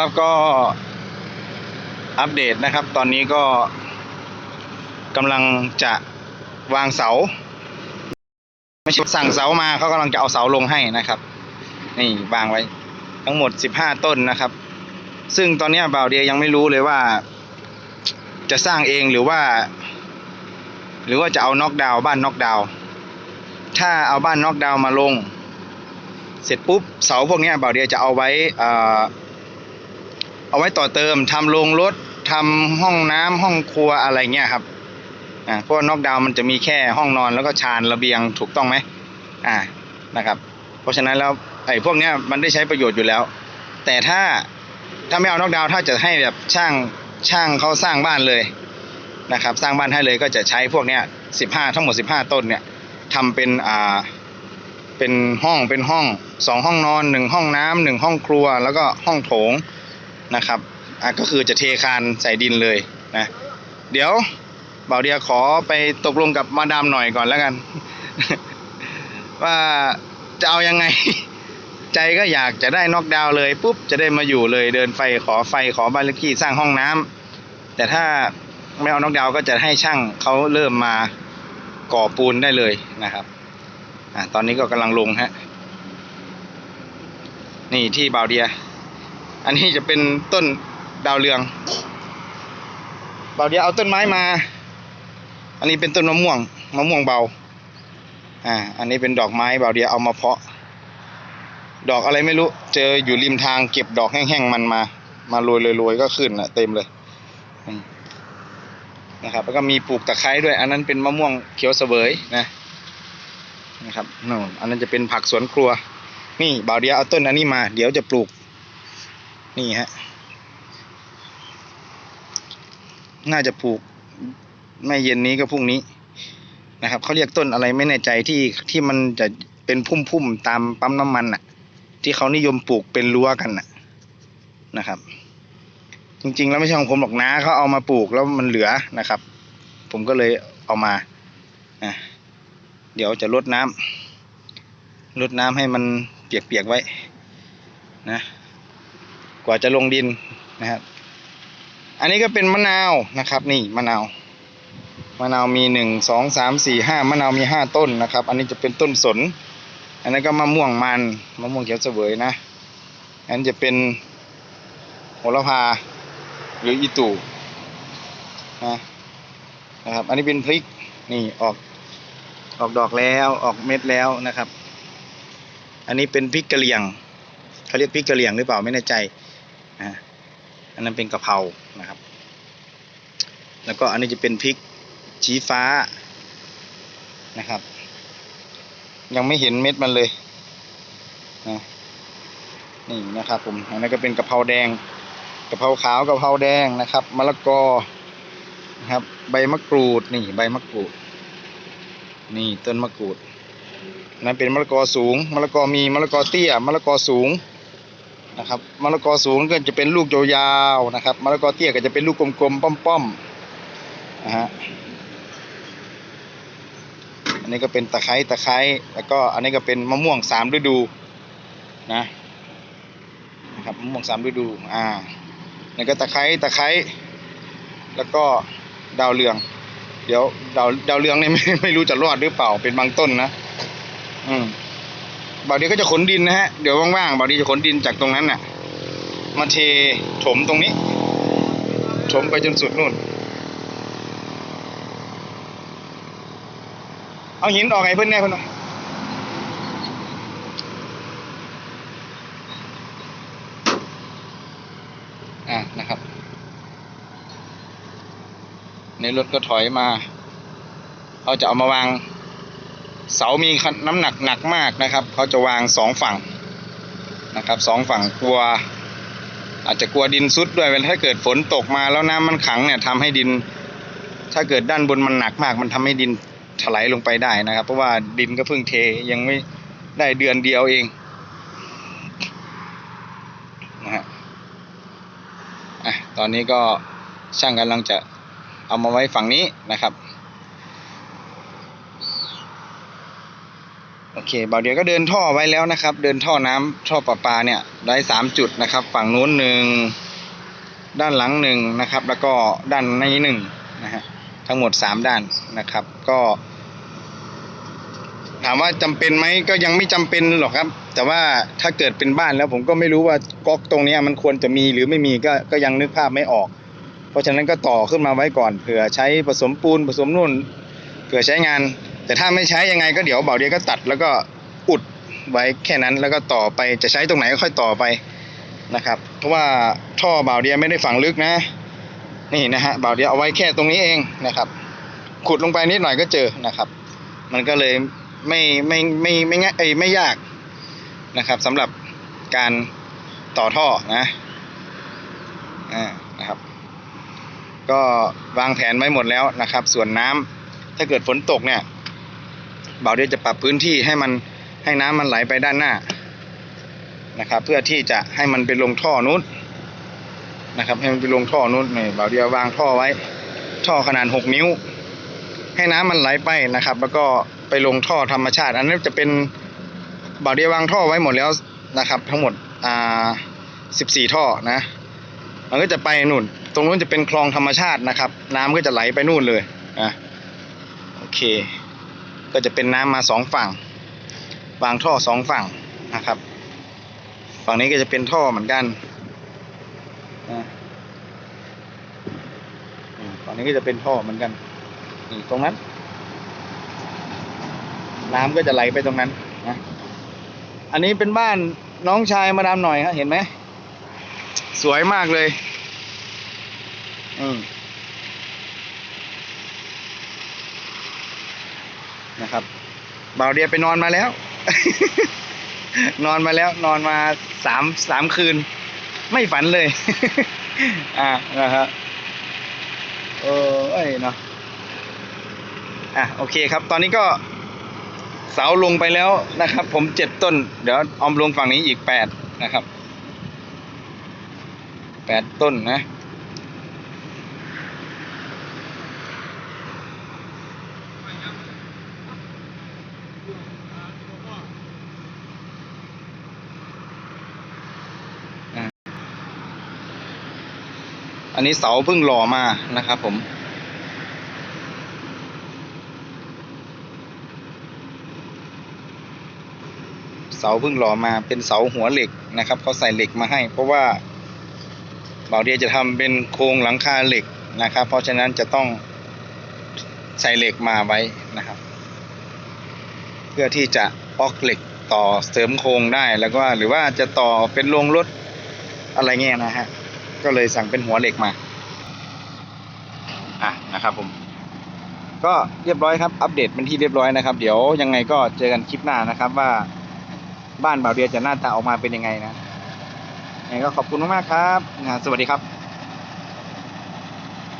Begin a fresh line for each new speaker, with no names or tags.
ครับก็อัปเดตนะครับ ตอนนี้ก็กำลังจะวางเสา ไม่ใช่สั่งเสามาเขากำลังจะเอาเสาลงให้นะครับ นี่วางไว้ ทั้งหมด15ต้นนะครับ ซึ่งตอนนี้บ่าวเดียยังไม่รู้เลยว่า จะสร้างเองหรือว่า หรือว่าจะเอาน็อกดาวน์บ้านน็อกดาวน์ถ้าเอาบ้านน็อกดาวน์มาลง เสร็จปุ๊บเสาพวกนี้บ่าวเดียจะเอาไว้อ่อ เอาไว้ต่อเติมทำโรงรถทำห้องน้ำห้องครัวอะไรเงี้ยครับอ่าเพราะนอกดาวมันจะมีแค่ห้องนอนแล้วก็ชานระเบียงถูกต้องไหมอ่านะครับ เพราะฉะนั้นแล้วไอ้พวกเนี้ยมันได้ใช้ประโยชน์อยู่แล้ว แต่ถ้าถ้าไม่เอานอกดาวถ้าจะให้แบบช่างช่างเขาสร้างบ้านเลยนะครับ สร้างบ้านให้เลยก็จะใช้พวกเนี้ยสิบห้าทั้งหมดสิบห้าต้นเนี่ยทำเป็นอ่าเป็นห้องเป็นห้องสองห้องนอนหนึ่งห้องน้ำหนึ่งห้องครัว แล้วก็ห้องโถง นะครับอะก็คือจะเทคานใส่ดินเลยนะเดี๋ยวเบาเดียขอไปตกลงกับมาดามหน่อยก่อนแล้วกัน ว่าจะเอายังไง ใจก็อยากจะได้นอกดาวเลยปุ๊บจะได้มาอยู่เลยเดินไฟขอไฟขอบ้านเลขที่สร้างห้องน้ำแต่ถ้าไม่เอานอกดาวก็จะให้ช่างเขาเริ่มมาก่อปูนได้เลยนะครับอะตอนนี้ก็กำลังลงฮะนี่ที่บาวเดีย อันนี้จะเป็นต้นดาวเรืองเบาเดียเอาต้นไม้มา อันนี้เป็นต้นมะม่วงมะม่วงเบา อ่า อันนี้เป็นดอกไม้เบาเดียเอามาเพาะ ดอกอะไรไม่รู้ เจออยู่ริมทางเก็บดอกแห้งๆมันมา มาโรยโรยก็ขึ้นนะเต็มเลยนะครับ แล้วก็มีปลูกตะไคร้ด้วย อันนั้นเป็นมะม่วงเขียวเสวยนะ นะครับนู่นอันนั้นจะเป็นผักสวนครัว นี่บ่าวเดียเอาต้นอันนี้มา เดี๋ยวจะปลูก นี่ฮะ น่าจะปลูกไม่เย็นนี้ก็พรุ่งนี้นะครับเขาเรียกต้นอะไรไม่แน่ใจที่ที่มันจะเป็นพุ่มๆตามปั๊มน้ำมันน่ะ ที่เขานิยมปลูกเป็นรั้วกันน่ะนะครับ จริงๆแล้วไม่ใช่ของผมหรอกนะเขาเอามาปลูกแล้วมันเหลือนะครับ ผมก็เลยเอามาอะเดี๋ยวจะลดน้ำลดน้ำให้มันเปียกๆไว้นะ กว่าจะลงดินนะครับ อันนี้ก็เป็นมะนาวนะครับ นี่มะนาว มะนาวมีหนึ่งสองสามสี่ห้ามะนาวมีห้าต้นนะครับ อันนี้จะเป็นต้นสน อันนั้นก็มะม่วงมันมะม่วงเขียวเสวยนะ อันจะเป็นโหระพาหรืออีตู่นะนะครับ อันนี้เป็นพริกนี่ออกออกดอกแล้วออกเม็ดแล้วนะครับ อันนี้เป็นพริกกะเหรี่ยงเขาเรียกพริกกะเหรี่ยงหรือเปล่าไม่แน่ใจ นะอันนั้นเป็นกะเพรานะครับ แล้วก็อันนี้จะเป็นพริกชี้ฟ้านะครับ ยังไม่เห็นเม็ดมันเลยนะนี่นะครับผมอันนั้นก็เป็นกะเพราแดงกะเพราขาวกะเพราแดงนะครับมะละกอนะครับ ใบมะกรูดนี่ใบมะกรูด นี่ต้นมะกรูดนั้นเป็นมะละกอสูงมะละกอมีมะละกอเตี้ยมะละกอสูง นะครับมะละกอสูงก็จะเป็นลูกยาวๆนะครับมะละกอเตี้ยก็จะเป็นลูกกลมๆป้อมๆนะฮะอันนี้ก็เป็นตะไคร้ตะไคร้แล้วก็อันนี้ก็เป็นมะม่วงสามฤดูนะนะครับมะม่วงสามฤดูอ่านี่ก็ตะไคร้ตะไคร้แล้วก็ดาวเรือง เดี๋ยวดาวดาวเรืองเนี่ยไม่ไม่รู้จะรอดหรือเปล่าเป็นบางต้นนะ อืม บ่าวดีก็จะขนดินนะฮะ เดี๋ยวว่างๆบ่าวดีจะขนดินจากตรงนั้นน่ะ มาเทถมตรงนี้ ถมไปจนสุดนู่น เอาหินออกไงเพื่อนแน่เพื่อนหน่อยอะนะครับ ในรถก็ถอยมา เขาจะเอามาวาง เสามีน้ำหนักหนักมากนะครับเขาจะวางสองฝั่งนะครับสองฝั่งกลัว อาจจะกลัวดินซุดด้วยเวลาถ้าเกิดฝนตกมาแล้วน้ำมันขังเนี่ยทำให้ดิน ถ้าเกิดด้านบนมันหนักมาก มันทำให้ดินถลายลงไปได้นะครับ เพราะว่าดินก็เพิ่งเทยังไม่ได้เดือนเดียวเองนะฮะอะตอนนี้ก็ช่างกำลังจะเอามาไว้ฝั่งนี้นะครับ โอเคเบาวเดียวก็เดินท่อไว้แล้วนะครับ เดินท่อน้ำท่อประปาเนี่ยได้สามจุดนะครับ ฝั่งนู้นหนึ่งด้านหลังหนึ่งนะครับ แล้วก็ด้านในหนึ่งนะฮะทั้งหมดสามด้านนะครับ ก็ ถามว่าจำเป็นไหมก็ยังไม่จำเป็นหรอกครับ แต่ว่าถ้าเกิดเป็นบ้านแล้วผมก็ไม่รู้ว่าก๊อกตรงนี้มันควรจะมีหรือไม่มีก็ก็ยังนึกภาพไม่ออก เพราะฉะนั้นก็ต่อขึ้นมาไว้ก่อนเผื่อใช้ผสมปูนผสมนุ่นเผื่อใช้งาน แต่ถ้าไม่ใช้ยังไงก็เดี๋ยวเบาเดียก็ตัดแล้วก็อุดไว้แค่นั้นแล้วก็ต่อไปจะใช้ตรงไหนก็ค่อยต่อไปนะครับ เพราะว่าท่อเบาเดียไม่ได้ฝังลึกนะ นี่นะฮะเบาเดียวเอาไว้แค่ตรงนี้เองนะครับ ขุดลงไปนิดหน่อยก็เจอนะครับ มันก็เลยไม่ไม่ไม่ไม่ง่ายเอ้ยไม่ยากนะครับสำหรับการต่อท่อนะอ่านะครับ ก็วางแผนไว้หมดแล้วนะครับ ส่วนน้ำถ้าเกิดฝนตกเนี่ย บ่าวเดียวจะปรับพื้นที่ให้มันให้น้ำมันไหลไปด้านหน้านะครับ เพื่อที่จะให้มันไปลงท่อนู้นนะครับ ให้มันไปลงท่อนู้นนี่บ่าวเดียววางท่อไว้ ท่อขนาดหกนิ้ว ให้น้ำมันไหลไปนะครับ แล้วก็ไปลงท่อธรรมชาติ อันนี้จะเป็นบ่าวเดียววางท่อไว้หมดแล้วนะครับ ทั้งหมดอ่าสิบสี่ท่อนะมันก็จะไปนู่น ตรงนู้นจะเป็นคลองธรรมชาตินะครับ น้ำก็จะไหลไปนู่นเลยอะโอเค ก็จะเป็นน้ำมาสองฝั่งวางท่อสองฝั่งนะครับ ฝั่งนี้ก็จะเป็นท่อเหมือนกันอะอืมฝั่งนี้ก็จะเป็นท่อเหมือนกันนี่ตรงนั้น น้ำก็จะไหลไปตรงนั้นนะอันนี้เป็นบ้านน้องชายมาดามหน่อยฮะเห็นไหมสวยมากเลย อืม นะครับบ่าวเดียไปนอนมาแล้ว นอนมาแล้ว นอนมาสามสามคืน ไม่ฝันเลย อ่านะครับเออเอ้ยเนาะอะโอเคครับ ตอนนี้ก็เสาลงไปแล้วนะครับ ผมเจ็ดต้น เดี๋ยวออมลงฝั่งนี้อีกแปดนะครับแปดต้นนะ อันนี้เสาเพิ่งหล่อมานะครับผม เสาเพิ่งหล่อมาเป็นเสาหัวเหล็กนะครับเขาใส่เหล็กมาให้ เพราะว่าเบาเดียจะทำเป็นโครงหลังคาเหล็กนะครับ เพราะฉะนั้นจะต้องใส่เหล็กมาไว้นะครับ เพื่อที่จะออกเหล็กต่อเสริมโครงได้แล้วก็หรือว่าจะต่อเป็นโรงรถอะไรเงี้ยนะฮะ ก็เลยสั่งเป็นหัวเหล็กมา อะนะครับผม ก็เรียบร้อยครับ อัปเดตเป็นที่เรียบร้อยนะครับ เดี๋ยวยังไงก็เจอกันคลิปหน้านะครับว่าบ้านบ่าวเดียจะหน้าตาออกมาเป็นยังไงนะยังไงก็ขอบคุณมากๆครับนะสวัสดีครับ